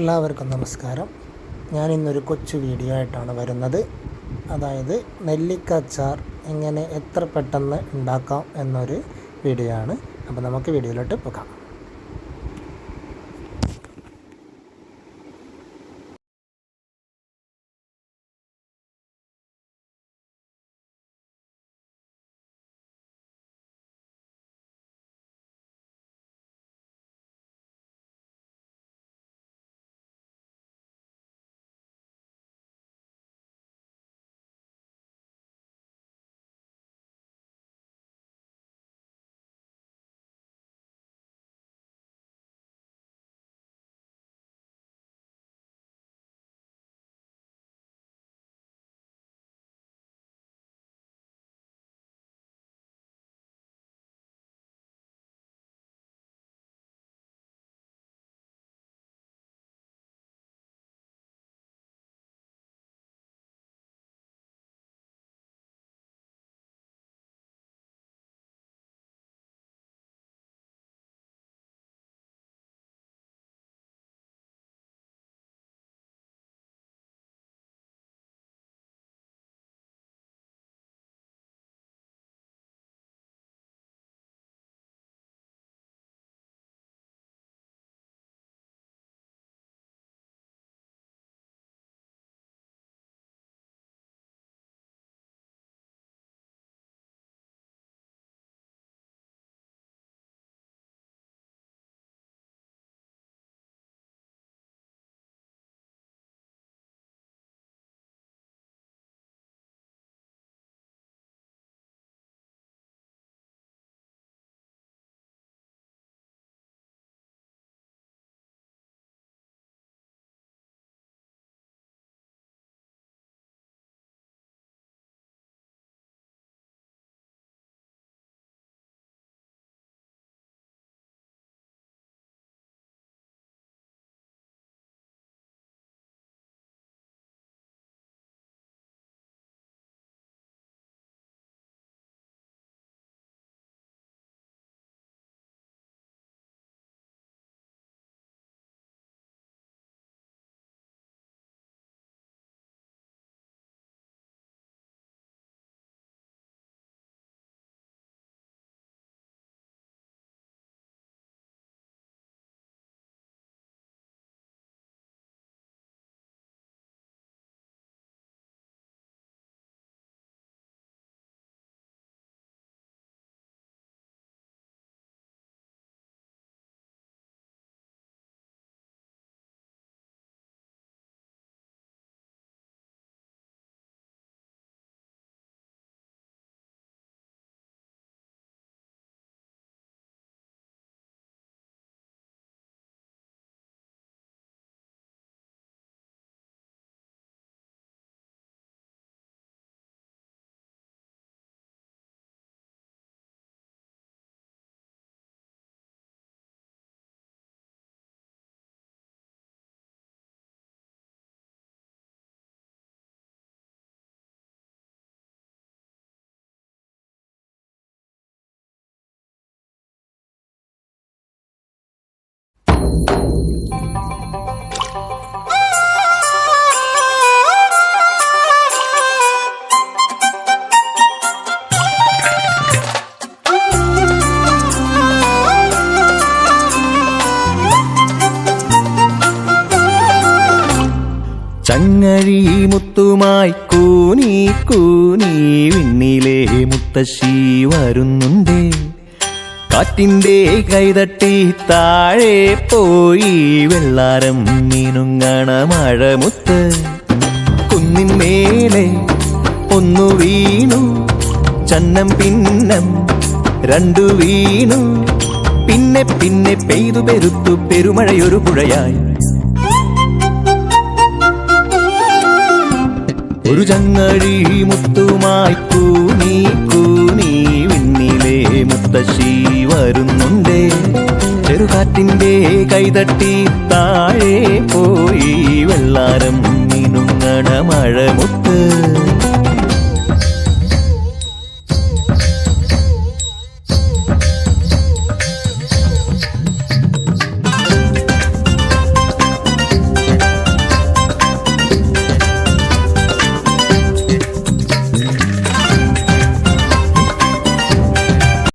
എല്ലാവർക്കും നമസ്കാരം. ഞാൻ ഇന്നൊരു കൊച്ചു വീഡിയോ ആയിട്ടാണ് വരുന്നത്. അതായത് നെല്ലിക്ക അച്ചാർ എങ്ങനെ എത്ര പെട്ടെന്ന് ഉണ്ടാക്കാം എന്നൊരു വീഡിയോ ആണ്. അപ്പോൾ നമുക്ക് വീഡിയോയിലോട്ട് പോകാം. ചങ്ങഴി മുത്തുമായി കൂനി കൂനി വിണ്ണിലെ മുത്തശ്ശി വരുന്നുണ്ട്. കാറ്റിന്റെ കൈതട്ടി താഴെ പോയി വെള്ളാരം മീനുങ്ങണ മഴമുത്ത്. കുന്നിന്മേലെ ഒന്നു വീണു ചന്നം പിന്നം രണ്ടു വീണു. പിന്നെ പിന്നെ പെയ്തു പെരുത്തു പെരുമഴയൊരു പുഴയായി. ഒരു ചങ്ങഴി മുത്തുമായി കൂനി കൂനി വിണ്ണിലെ മുത്തശ്ശി വരുന്നുണ്ടേ. ചെറുകാറ്റിന്റെ കൈതട്ടി താഴെ പോയി. വെള്ളാരം മിനുങ്ങണ മഴമുത്ത്